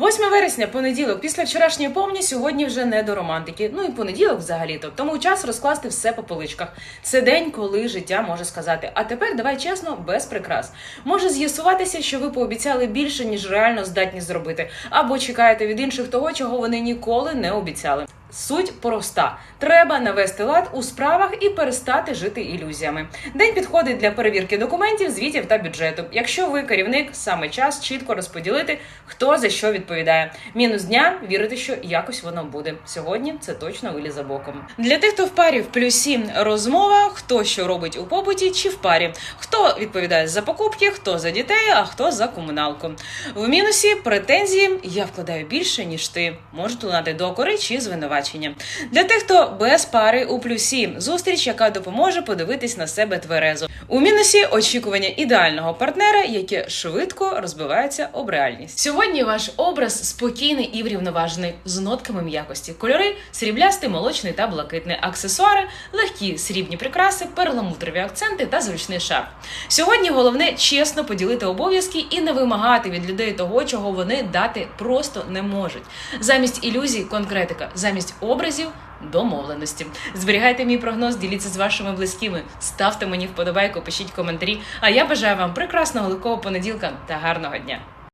8 вересня, понеділок, після вчорашньої повні, сьогодні вже не до романтики. Ну і понеділок взагалі-то. Тому час розкласти все по поличках. Це день, коли життя може сказати. А тепер давай чесно, без прикрас. Може з'ясуватися, що ви пообіцяли більше, ніж реально здатні зробити, або чекаєте від інших того, чого вони ніколи не обіцяли. Суть проста: треба навести лад у справах і перестати жити ілюзіями. День підходить для перевірки документів, звітів та бюджету. Якщо ви керівник, саме час чітко розподілити, хто за що відповідає. Мінус дня вірити, що якось воно буде. Сьогодні це точно вилізе боком. Для тих, хто в парі в плюсі розмова, хто що робить у побуті чи в парі, хто відповідає за покупки, хто за дітей, а хто за комуналку. В мінусі претензії я вкладаю більше ніж ти. Можуть лунати докори чи звинувачення. Для тих, хто без пари у плюсі, зустріч, яка допоможе подивитись на себе тверезо. У мінусі очікування ідеального партнера, яке швидко розбивається об реальність. Сьогодні ваш образ спокійний і врівноважений з нотками м'якості. Кольори сріблястий, молочний та блакитний. Аксесуари, легкі срібні прикраси, перламутрові акценти та зручний шарф. Сьогодні головне чесно поділити обов'язки і не вимагати від людей того, чого вони дати просто не можуть. Замість ілюзій конкретика, замість образів. Домовленості зберігайте мій прогноз, діліться з вашими близькими, ставте мені вподобайку, пишіть коментарі. А я бажаю вам прекрасного легкого понеділка та гарного дня.